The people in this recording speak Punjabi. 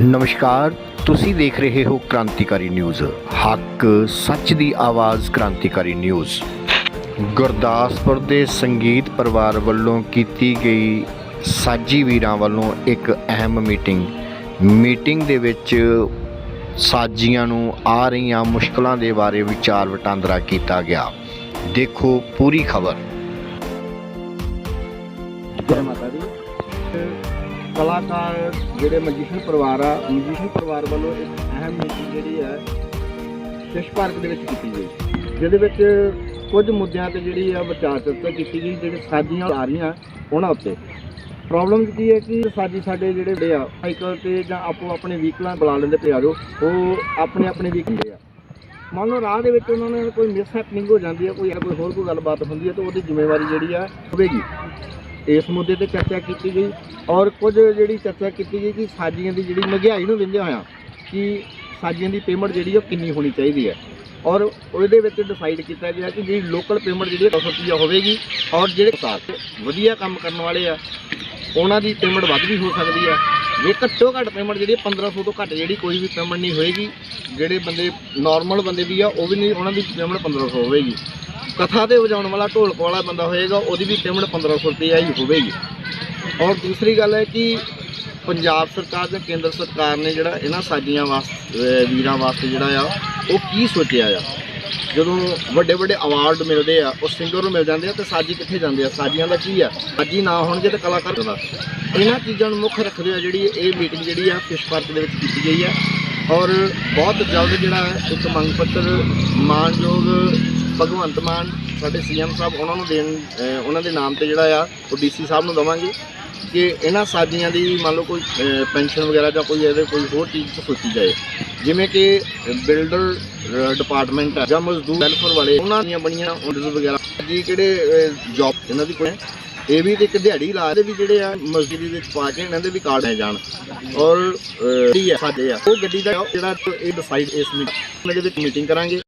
ਨਮਸਕਾਰ, ਤੁਸੀਂ ਦੇਖ ਰਹੇ ਹੋ ਕ੍ਰਾਂਤੀਕਾਰੀ ਨਿਊਜ਼। ਹੱਕ, ਸੱਚ ਦੀ ਆਵਾਜ਼ ਕ੍ਰਾਂਤੀਕਾਰੀ ਨਿਊਜ਼। ਗੁਰਦਾਸਪੁਰ ਦੇ ਸੰਗੀਤ ਪਰਿਵਾਰ ਵੱਲੋਂ ਕੀਤੀ ਗਈ ਸਾਜੀ ਵੀਰਾਂ ਵੱਲੋਂ ਇੱਕ ਅਹਿਮ ਮੀਟਿੰਗ। ਮੀਟਿੰਗ ਦੇ ਵਿੱਚ ਸਾਜੀਆਂ ਨੂੰ ਆ ਰਹੀਆਂ ਮੁਸ਼ਕਲਾਂ ਦੇ ਬਾਰੇ ਵਿਚਾਰ ਵਟਾਂਦਰਾ ਕੀਤਾ ਗਿਆ। ਦੇਖੋ ਪੂਰੀ ਖਬਰ। ਜੈ ਮਾਤਾ ਕਲਾਕਾਰ ਜਿਹੜੇ ਮਜੀਸ਼ੀਅਨ ਪਰਿਵਾਰ ਆ ਮਜੀਸ਼ੀਅਨ ਪਰਿਵਾਰ ਵੱਲੋਂ ਇੱਕ ਅਹਿਮ ਮੀਟਿੰਗ ਜਿਹੜੀ ਹੈ ਫਿਸ਼ ਪਾਰਕ ਦੇ ਵਿੱਚ ਕੀਤੀ ਗਈ। ਜਿਹਦੇ ਵਿੱਚ ਕੁਝ ਮੁੱਦਿਆਂ ਤੇ ਜਿਹੜੀ ਆ ਵਿਚਾਰ ਚਰਚਾ ਕੀਤੀ ਗਈ, ਜਿਹੜੇ ਸਾਜੀਆਂ ਆ ਰਹੀਆਂ ਉਹਨਾਂ ਉੱਤੇ। ਪ੍ਰੋਬਲਮ ਕੀ ਹੈ ਕਿ ਸਾਜੀ ਸਾਡੇ ਜਿਹੜੇ ਆ, ਸਾਈਕਲ ਤੇ ਜਾਂ ਆਪੋ ਆਪਣੇ ਵਹੀਕਲਾਂ ਬੁਲਾ ਲੈਂਦੇ ਪਿਆਰੋ, ਉਹ ਆਪਣੇ ਆਪਣੇ ਵਹੀਕਲ ਆ। ਮੰਨ ਲਓ ਰਾਹ ਦੇ ਵਿੱਚ ਉਹਨਾਂ ਨੇ ਕੋਈ ਮਿਸ ਹੈਪਨਿੰਗ ਹੋ ਜਾਂਦੀ ਹੈ ਕੋਈ ਕੋਈ ਹੋਰ ਕੋਈ ਗੱਲਬਾਤ ਹੁੰਦੀ ਹੈ ਤਾਂ ਉਹਦੀ ਜ਼ਿੰਮੇਵਾਰੀ ਜਿਹੜੀ ਆ ਹੋਵੇਗੀ। ਇਸ ਮੁੱਦੇ ਤੇ ਚਰਚਾ ਕੀਤੀ ਗਈ ਔਰ ਕੁਝ ਜਿਹੜੀ ਚਰਚਾ ਕੀਤੀ ਗਈ ਕਿ ਸਾਜੀਆਂ ਦੀ ਜਿਹੜੀ ਮਹਿੰਗਾਈ ਨੂੰ ਵਿੰਦੇ ਹੋਇਆ ਕਿ ਸਾਜੀਆਂ ਦੀ ਪੇਮੈਂਟ ਜਿਹੜੀ ਉਹ ਕਿੰਨੀ ਹੋਣੀ ਚਾਹੀਦੀ ਹੈ। ਔਰ ਉਹਦੇ ਵਿੱਚ ਡਿਸਾਈਡ ਕੀਤਾ ਗਿਆ ਕਿ ਜਿਹੜੀ ਲੋਕਲ ਪੇਮੈਂਟ ਜਿਹੜੀ 200 ਰੁਪਈਆ ਹੋਵੇਗੀ ਔਰ ਜਿਹੜੇ ਕਿਸਾਨ ਵਧੀਆ ਕੰਮ ਕਰਨ ਵਾਲੇ ਆ, ਉਹਨਾਂ ਦੀ ਪੇਮੈਂਟ ਵੱਧ ਵੀ ਹੋ ਸਕਦੀ ਹੈ। ਜੇ ਘੱਟੋ ਘੱਟ ਪੇਮੈਂਟ ਜਿਹੜੀ 1500 ਤੋਂ ਘੱਟ ਜਿਹੜੀ ਕੋਈ ਵੀ ਪੇਮੈਂਟ ਨਹੀਂ ਹੋਏਗੀ, ਜਿਹੜੇ ਬੰਦੇ ਨਾਰਮਲ ਬੰਦੇ ਵੀ ਆ, ਉਹ ਵੀ ਨਹੀਂ, ਉਹਨਾਂ ਦੀ ਪੇਮੈਂਟ 1500 ਹੋਵੇਗੀ। ਕਥਾ ਤੇ ਵਜਾਉਣ ਵਾਲਾ ਢੋਲਕ ਵਾਲਾ ਬੰਦਾ ਹੋਏਗਾ, ਉਹਦੀ ਵੀ ਪੇਮੈਂਟ 1500 ਰੁਪਏ ਹੀ ਹੋਵੇਗੀ। ਔਰ ਦੂਸਰੀ ਗੱਲ ਹੈ ਕਿ ਪੰਜਾਬ ਸਰਕਾਰ ਜਾਂ ਕੇਂਦਰ ਸਰਕਾਰ ਨੇ ਜਿਹੜਾ ਇਹਨਾਂ ਸਾਜੀਆਂ ਵਾਸਤੇ ਵੀਰਾਂ ਵਾਸਤੇ ਜਿਹੜਾ ਆ, ਉਹ ਕੀ ਸੋਚਿਆ ਆ? ਜਦੋਂ ਵੱਡੇ ਵੱਡੇ ਅਵਾਰਡ ਮਿਲਦੇ ਆ, ਉਹ ਸਿੰਗਰ ਨੂੰ ਮਿਲ ਜਾਂਦੇ ਆ ਤੇ ਸਾਜੀ ਕਿੱਥੇ ਜਾਂਦੇ ਆ? ਸਾਜੀਆਂ ਦਾ ਕੀ ਆ? ਸਾਜੀ ਨਾ ਹੋਣਗੇ ਤੇ ਕਲਾਕਾਰ ਦਾ ਇਹਨਾਂ ਚੀਜ਼ਾਂ ਨੂੰ ਮੁੱਖ ਰੱਖਦੇ ਹੋਏ ਜਿਹੜੀ ਇਹ ਮੀਟਿੰਗ ਜਿਹੜੀ ਆ ਫਿਸ਼ ਪਾਰਕ ਦੇ ਵਿੱਚ ਕੀਤੀ ਗਈ ਆ। ਔਰ ਬਹੁਤ ਜਲਦ ਜਿਹੜਾ ਇੱਕ ਮੰਗ ਪੱਤਰ, ਮਾਨਯੋਗ ਭਗਵੰਤ ਮਾਨ ਸਾਡੇ ਸੀਐਮ ਸਾਹਿਬ ਉਹਨਾਂ ਨੂੰ ਦੇਣ ਉਹਨਾਂ ਦੇ ਨਾਮ ਤੇ ਜਿਹੜਾ ਆ ਉਹ ਡੀਸੀ ਸਾਹਿਬ ਨੂੰ ਦਵਾਂਗੇ ਕਿ ਇਹਨਾਂ ਸਾਜੀਆਂ ਦੀ ਮੰਨ ਲਓ ਕੋਈ ਪੈਨਸ਼ਨ ਵਗੈਰਾ ਜਾਂ ਕੋਈ ਇਹਦੇ ਕੋਈ ਹੋਰ ਚੀਜ਼ ਸੋਚੀ ਜਾਏ। ਜਿਵੇਂ ਕਿ ਬਿਲਡਰ ਡਿਪਾਰਟਮੈਂਟ ਹੈ ਜਾਂ ਮਜ਼ਦੂਰ ਵੈਲਫੇਅਰ ਵਾਲੇ ਉਹਨਾਂ ਦੀਆਂ ਬਣੀਆਂ ਆਰਡਰਸ ਵਗੈਰਾ। ਜੀ ਕਿਹੜੇ ਜੌਬ ਇਹਨਾਂ ਦੀ ਕੋਈ ਇਹ ਵੀ ਤੇ ਇੱਕ ਦਿਹਾੜੀ ਲਾ ਦੇ ਵੀ ਜਿਹੜੇ ਆ ਮਜ਼ਦੂਰੀ ਵਿੱਚ ਪਾ ਕੇ ਇਹਨਾਂ ਦੇ ਵੀ ਕਾਰਡ ਹੈ ਜਾਣ। ਔਰ ਅਹ, ਜਿਹੜੀ ਸਾਡੇ ਆ। ਉਹ ਗੱਡੀ ਦਾ ਜਿਹੜਾ ਇਹ ਡਿਸਾਈਡ ਇਸ ਮੀਟਿੰਗ ਦੇ ਵਿੱਚ ਮੀਟਿੰਗ ਕਰਾਂਗੇ।